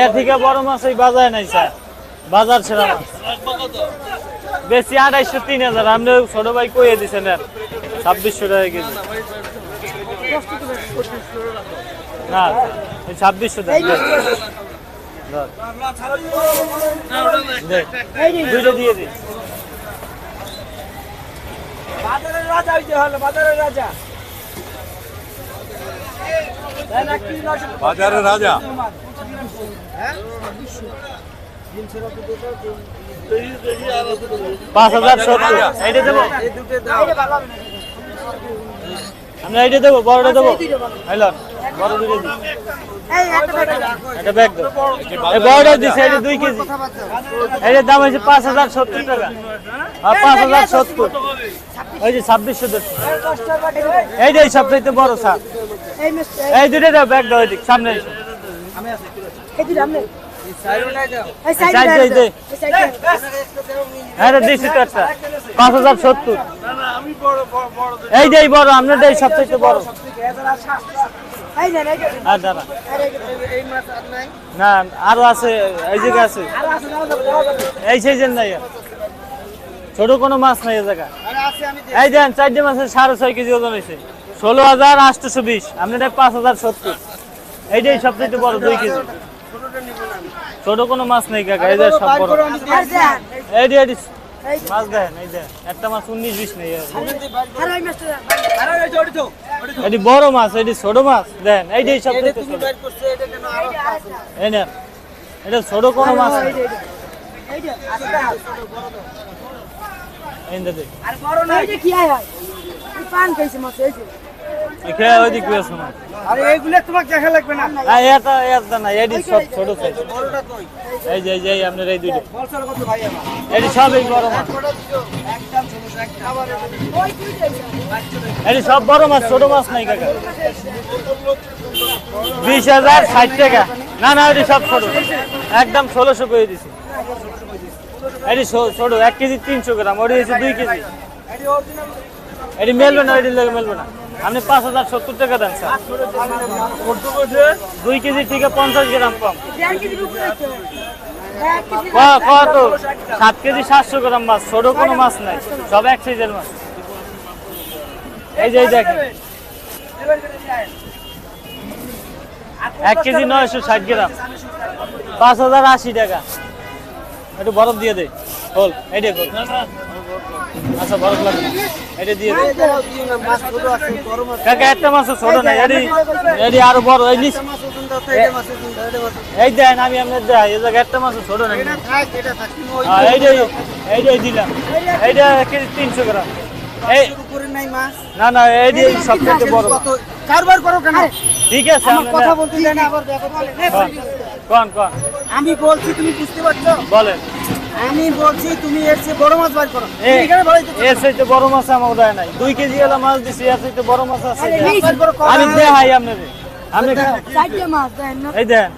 এর থেকে বড় মাছ বাজারে নাই স্যার। বাজার মাছ। বেশি আড়াইশো তিন হাজার। আপনি ছোট ভাই কইয়ে দিছেন নেন। ছাব্বিশশো টাকা কেজি। না ছাব্বিশশো টাকা। দিয়ে দিন বাজারের রাজা হইতে হলো বাজারের রাজা। কি রাজা বাজারের রাজা। পাঁচ হাজার সত্তর। এইটা দেবো? এই দুটো আমরা এইটা দেবো বড়টা দেবো? হ্যালো বড় দুটো দিই একটা ব্যাগ দেবো বড়টা দিছে এটা দুই কেজি। এটার দাম হয়েছে পাঁচ হাজার সত্তর টাকা। আর পাঁচ হাজার সত্তর। ওই যে ছাব্বিশশো দেড়শো। এইটা এই সবচাইতে বড় সার এই দুটো দাও ব্যাগ দাও ওইদিক সামনে এসো। এই সাইড দিয়ে হ্যাঁ আমি এই যে বড় আপনার এই সবচাইতে বড়। না আরও আছে এই জায়গা আছে। আর আছে দাও দাও দাও দাও। এই সাইজের নাই ছোট কোনো মাছ নাই এই জায়গা আরে আছে আমি এই দেন চারটে মাছের সাড়ে ছয় কেজি ওজন হয়েছে। ষোলো হাজার আটশোশো বিশ আপনার পাঁচ হাজার সত্তর এইটাই সবচেয়ে বড় দুই কেজি ছোটটা নিব ছোট কোনো মাছ নেই কাকা এই যে সব বড় করো আমি এই যে মাছ দেন এই যে একটা মাছ উনিশ বিশ নেই যে এটি বড় মাছ এটি ছোট মাছ দেন এইটাই এটা সবচেয়ে তুমি ছোট বের করছ এটা কেন আরও আছে এই নেন এটা ছোট কোনো মাছ নেই এই দে তোমাকে দেখা লাগবে না। হ্যাঁ এটা এটা না সব ছোট সাইজ। বড়টা কই? এই যে এই আপনার এই দুটো বলছার কত ভাই আমার? এটি সব এই বড় মাছ। ছোট একদম ছোট আবার সব বড় মাছ ছোট মাছ নাই কাকা। বিশ হাজার ষাট টাকা। না না এটি সব ছোট। একদম ষোলোশো করে দিছি। এটি ছো- ছোট এক কেজি তিনশো গ্রাম ওটি হচ্ছে দুই কেজি। এটি অরিজিনাল মেলবে না এটি লেগে মেলবে না। আপনি পাঁচ হাজার সত্তর টাকা দেন দুই কেজি থেকে পঞ্চাশ গ্রাম কম। কত সাত কেজি সাতশো গ্রাম মাছ, ছোট কোনো মাছ নাই। সব এক সাইজের মাছ। এই যে, এই দেখেন। এক কেজি নয়শো ষাট গ্রাম। পাঁচ হাজার আশি টাকা। একটু বরফ দিয়ে দে। খোল এইটা খোল। আচ্ছা লাগবে এটা দিয়ে কাকা একটা মাছ ছোট আরও বড় এই দেন আমি আপনার দেয় জায়গায় একটা মাছ ছোট হ্যাঁ, এইটাই এইটাই দিলাম। এইটা তিনশো গ্রাম। না না এইটাই সবথেকে বড়। কারবার করো কেন? ঠিক আছে কথা বলতে আবার ব্যাপার বলে। কন, কন কন। আমি বলছি তুমি বুঝতে পারছ? বলেন। আমি বলছি তুমি এর চেয়ে বড় মাছ বার করো। এখানে বলাই তো এর চাইতে বড় মাছ আমার দেয় নাই। দুই কেজি এলা মাছ দিছি এর চাইতে বড় মাছ আছে বার করো কম। আমি দেখাই আপনাদের। আপনি এই দেন।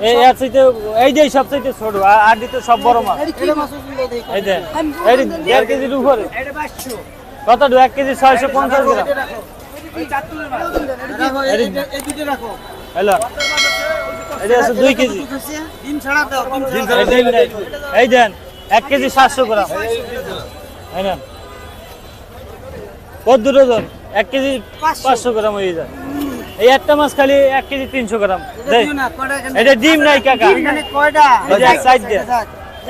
এই এর চাইতে এই যে সব চাইতে ছোট আর- দিতে সব বড় মাছ। এটা মাছ এই দেন। এই দেড় কেজির উপরে। এটা বাসছো কত এক কেজি ছয়শো পঞ্চাশ গ্রাম। চাতুলের মাছ এই এই- এই দুটো রাখো। হ্যালো। এটা আছে দুই কেজি। এই দেন এক কেজি সাতশো গ্রাম। এই নেন। কত দূর ওজন এক কেজি পাঁচশো গ্রাম হয়ে যায়। এই একটা মাছ খালি এক কেজি তিনশো গ্রাম। এটা ডিম নাই কাকা। এখানে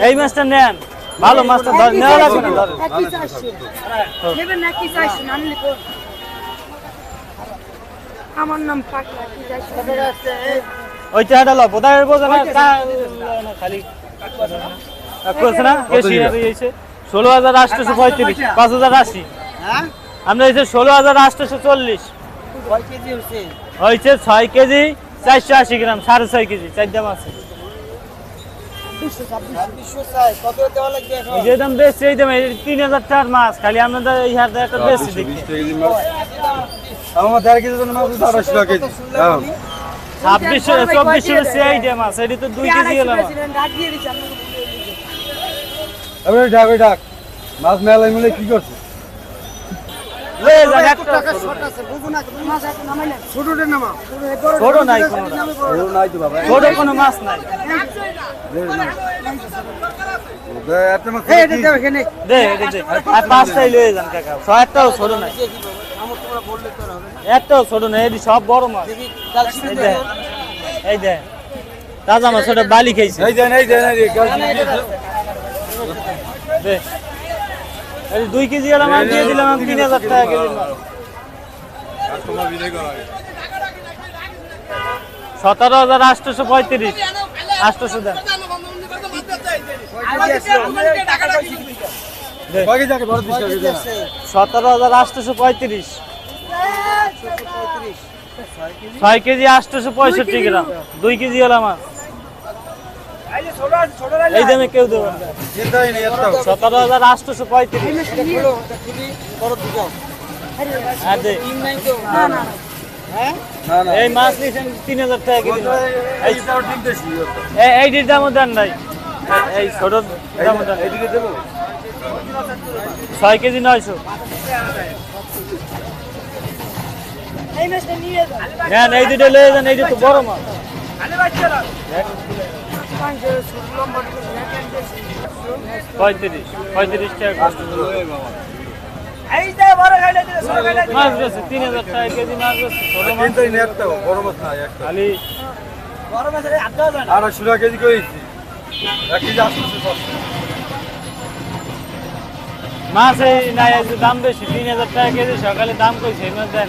এই মাছটা নেন। ভালো মাছটা ধর নেওয়া লাগবে না ধরেন আমার নাম পাকলা কি যাই ওই চাটা লো বোধহয় বোঝা না খালি করছে না? ষোলো হাজার আটশোশো পঁয়ত্রিশ পাঁচ হাজার আশি। হ্যাঁ? আমরা হয়েছে ষোলো হাজার আটশোশো চল্লিশ। কয় কেজি হচ্ছে হয়েছে ছয় কেজি চারশো আশি গ্রাম সাড়ে ছয় কেজি চার দাম ছাব্বিশশো চাই কত দেওয়া লাগবে এখন এই যে দাম বেশি এই দাম এই তিন হাজার টাকার মাছ খালি আপনাদের এই হাতে একটা বেশি দেখি আমার দেড় কেজি জন্য মাছ আড়াইশো টাকা কেজি হ্যাঁ। ছাব্বিশশো চব্বিশশো বেশি এই যে মাছ এটি তো দুই কেজি এলাম ডাক দিয়ে দিচ্ছি আমি এবারে ডাক ওই ডাক মাছ মেলায় মিলে কি করছে ছোট নাই কোনো নাই তো বাবা। ছোট কোনো মাছ নাই। একটাও ছোট নাই। এটি সব বড় মাছ। এই দে এই দে তাজা মাছ ওটা বালি খেয়েছে দুই কেজি এলাম আমি দিয়ে দিলাম আমি তিন হাজার টাকা কেজি মাছ কাস্টমার বিদায় করা সতেরো হাজার আটশোশো পঁয়ত্রিশ। আটশোশো দেন। সতেরো হাজার আটশোশো পঁয়ত্রিশ। ছয় কেজি। আটশোশো পঁয়ষট্টি গ্রাম। দুই কেজি এলাম মাছ এই দামে কেউ দেবে সতেরো হাজার আটশোশো পঁয়ত্রিশ। এই মাছ নিয়েছেন তিন হাজার টাকা ঠিক এইটির দামও দেন নাই। এই ছোট দামও দেন ছয় কেজি নয়শো। নেন, এই দুটো লয়ে যান, এই তো বড় মাছ। পঁয়ত্রিশ পঁয়ত্রিশ টাকা মাছ বেছে তিন হাজার টাকা কেজি মাছ বড় খালি আড়াইশো টাকা কেজি করেছি। এক কেজি আসতেছে মাছ এই নাই দাম বেশি তিন হাজার টাকা কেজি সকালে দাম কইছে এই মাছ দেয়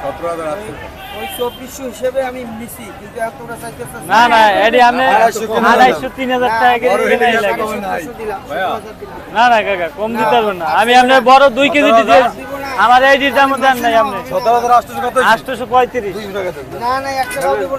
সতেরো হাজার আটত্রিশ ওই চব্বিশশো হিসেবে আমি নিছি কিন্তু এতটা চাইতেছে না না এটি আপনি আড়াইশো কম আড়াইশো তিন হাজার টাকা কেজি বড় কিনে হইলে লাগে কম নাই। দিলাম ভাইয়া। দিলাম। না না কাকা কম দিতে পারবেন না। আমি আপনার বড় দুই কেজি দিতে আমার এই দাম দেন নাই আপনি। সতেরো হাজার আটশো পঁয়ত্রিশ। না না দেবো